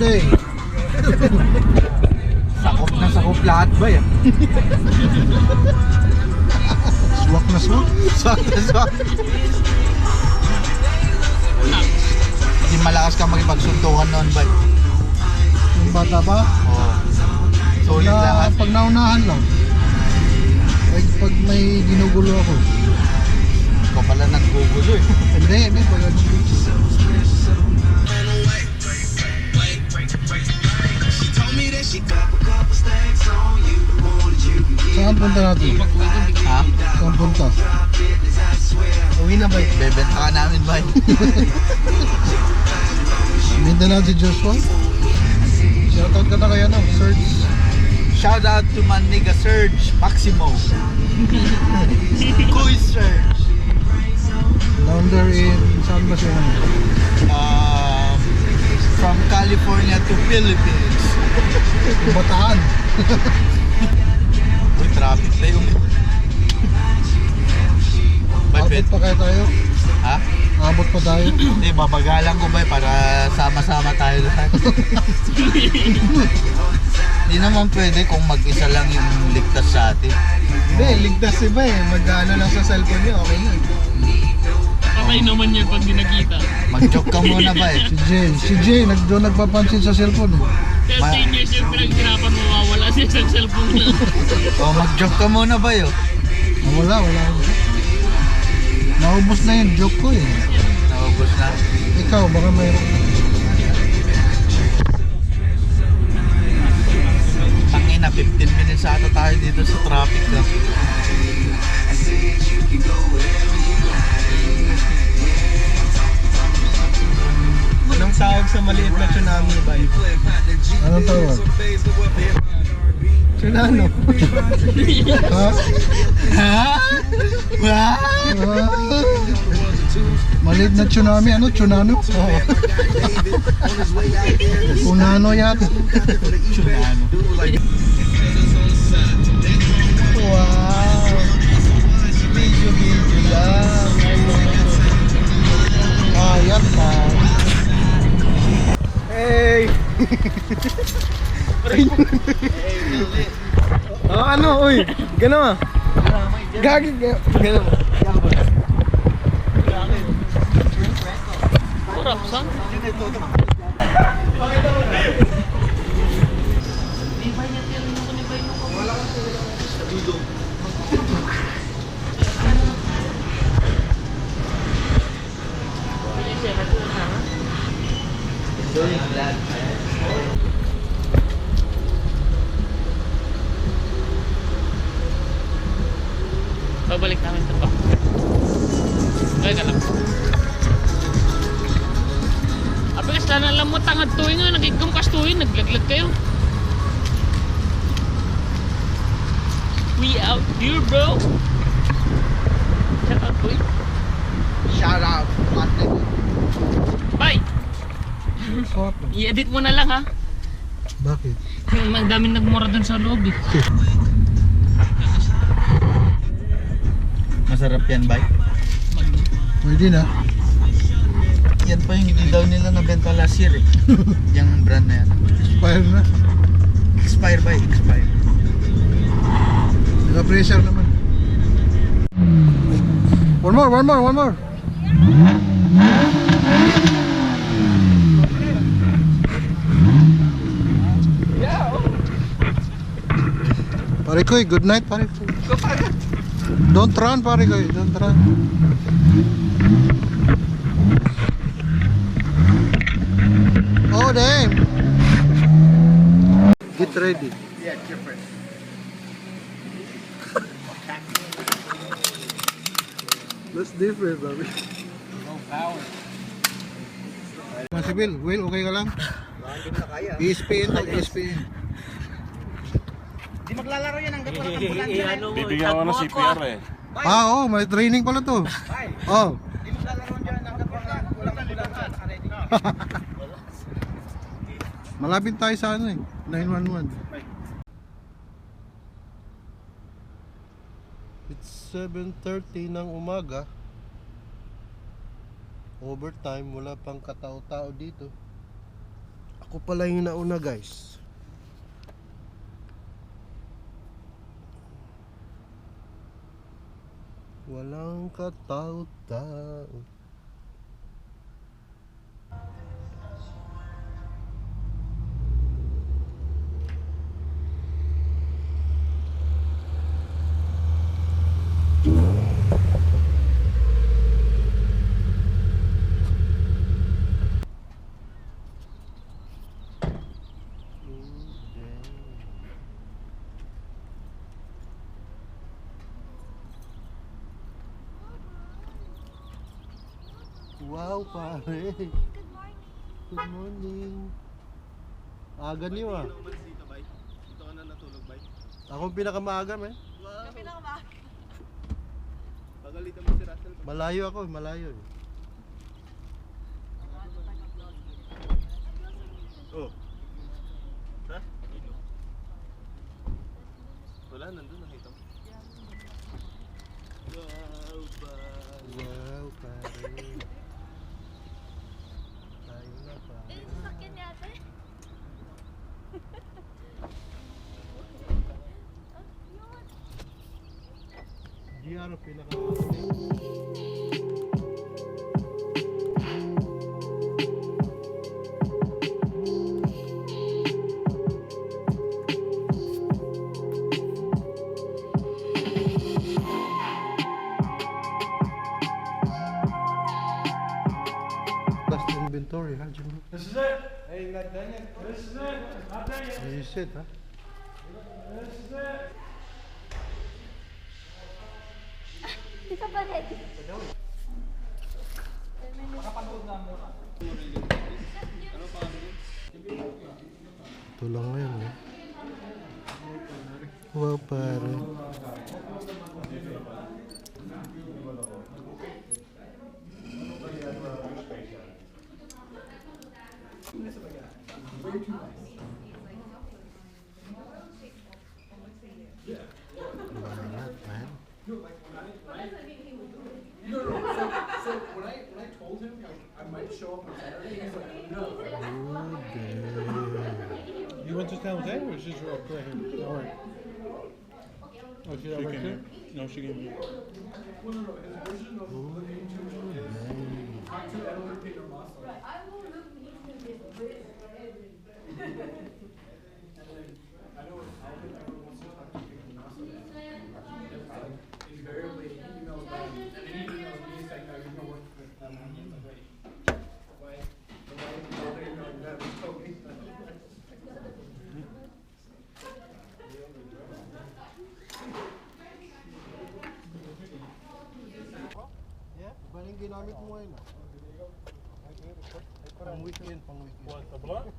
today. Sakop na sakop lahat ba yan? Swak na swak. Swak na swak. Hindi malakas ka makipagsuntukan noon ba? Yung bata pa, Oo. Solid na, lahat. pag naunahan lang. Pag, pag may ginugulo ako. Ikaw pala naggugulo eh. Hindi, hindi. Pag Saan punta natin? Ha? Saan punta? Uwi na ba? Bebenta ka namin ba? Binta natin si Joshua. Shoutout ka na kaya no? Search. Shout out to my nigga Serge Maximo. Who is Serge? Down there in, saan ba siya? Um, from California to Philippines. Bataan. Uy, traffic na yung... Abot pa kaya tayo? Ha? Abot pa tayo? Hindi, babagalan ko ba para sama-sama tayo lahat. Hindi naman pwede kung mag-isa lang yung ligtas sa atin. Hindi, ligtas iba eh. Mag-ano lang sa cellphone niya, okay na. Okay naman yun pag di nakita. Mag-joke ka muna ba eh. Si Jay, si Jay, nag, doon nagpapansin sa cellphone eh. 13 years yung pinaghirapan mawawala siya sa cellphone na. O, mag-joke ka muna ba yun? Ah, wala, wala. Naubos na yung joke ko eh. Naubos na. Ikaw, baka mayroon. Tangina, 15 minutes ata tayo dito sa traffic. ah. Tawag sa maliit na tsunami ba? Anong tawag? Tsunami. Ha? Ha? Ha? Maliit na tsunami. Ano? Tsunano? Oo. Unano yata. Tsunano. Oh, ano, uy? Gano ah. Gagi, ga- gano. Kurap, Babalik namin ito pa. Ay, ka lang. Apegas na alam mo tangad tuwing nga, nagigam kas tuwing, naglaglag kayo. We out here, bro. Shout out, tuwing. Shout out. Bye! I-edit mo na lang ha. Bakit? Ang daming nagmura dun sa loob Masarap yan, bye. Pwede na. Yan pa yung hindi daw nila nabenta last year eh. yung brand na yan. Expire na. Expire by expire. Naka-pressure naman. One more, one more, one more. Pare ko, good night pare ko. Don't run pare ko, don't run. Oh damn. Get ready. Yeah, different. That's different, baby. No power. Mas Will, Will, okay ka lang? ESPN to, ESPN. Di maglalaro yan hanggat wala kang ambulansya. Bibigyan ko ng CPR eh. Ah, oh, may training pala to. Oh. Di maglalaro dyan hanggat wala wala kang ambulansya. Nakaready. Malapit tayo sa ano eh, 911. It's 7.30 ng umaga. Overtime, wala pang katao-tao dito. Ako pala yung nauna guys. Walang katao-tao. Wow, pare. Good morning. Good morning. Aga niyo ah. dito, bay? Dito ka na natulog, bay? Ako ang pinakamaaga, eh. Pagalitan mo si Russell. Malayo ako, malayo. eh. Oh. Ha? Wala, nandun, nakita mo. Wow, bay. Wow, pare. GR ang pinaka... That's the inventory, huh, Jimmy? This is it. Hey, not done yet. This is it. Not done yet. This is it, huh? This is it. Isa pa rin. Ito lang ngayon, eh. Wow, pare. Lahat, man. You went to town today, or is this your right here? All right. Oh, she that right here? No, she gave me. Yeah, baling mo ngayon. ah. Pang weekend, pang weekend. What, the blunt?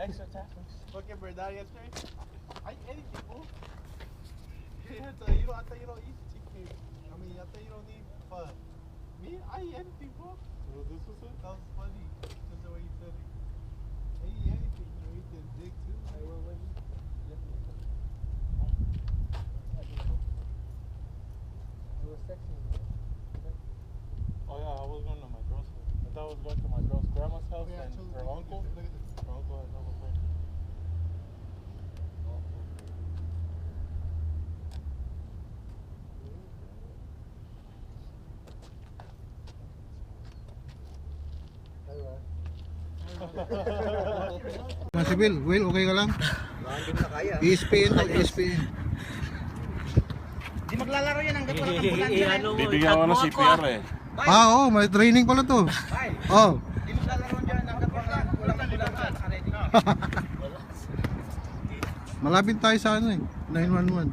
Extra taxes. Okay, bro, that yesterday. I eat anything, fool. Yeah, so you don't, I thought you don't eat chicken. I mean, I thought you don't eat pho. Me, I eat anything, fool. So this was it? That was funny. Just the way you said it. I eat anything. You eat the dick too. I will let you. Oh yeah, I was going to my girl's house. I thought I was going to my girl's grandma's house and her uncle. Her uncle had another friend. Mas Will, Will, okay ka lang? ESPN to, Maglalaro yan hanggat wala kang bulan dyan. Bibigyan ko ng CPR eh. Ah, oo, may training pala to. Oh, Di maglalaro dyan hanggat wala wala kang bulan dyan. Nakaready. malapit tayo sa ano eh, 911.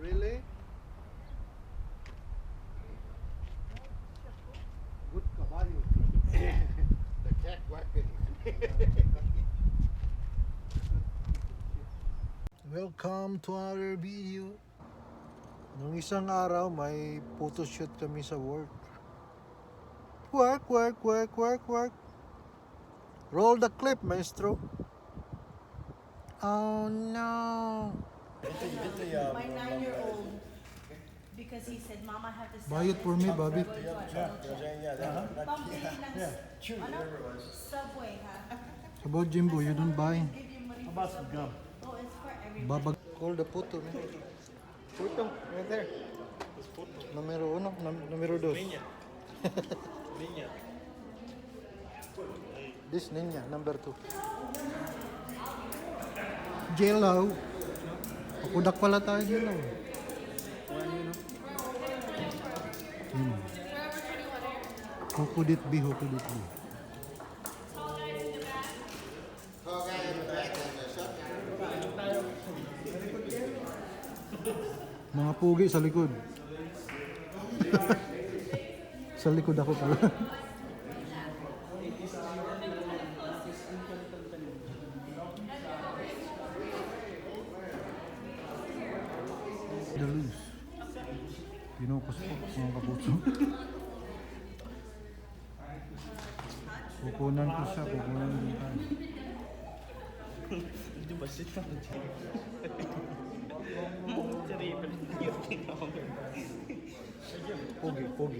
Really? Good kabayo. The cat wagon. Welcome to our video. Nung isang araw, may photoshoot kami sa work. Work, work, work, work, work. Roll the clip, maestro. Oh no. My nine-year-old. Because he said, Mama, I have to Buy it for me, Bobby. Pambili ng, ano? Subway, ha? About Jimbo, you don't buy. Give you money How about some gum? Oh, it's for everybody. Babag. Call the puto, man. Puto, right there. Numero uno, numero dos. Niña. Niña. This ninja, number two. Jello. Pakudak pala tayo jello. Hmm. Who could it be? Who could it be? Mga pugi sa likod. sa likod ako pala. The loose. Kinukos po mga kapuso. Kukunan ko siya, kukunan din tayo. Hindi ba siya? 蒙着脸，不停地笑，扑街扑街。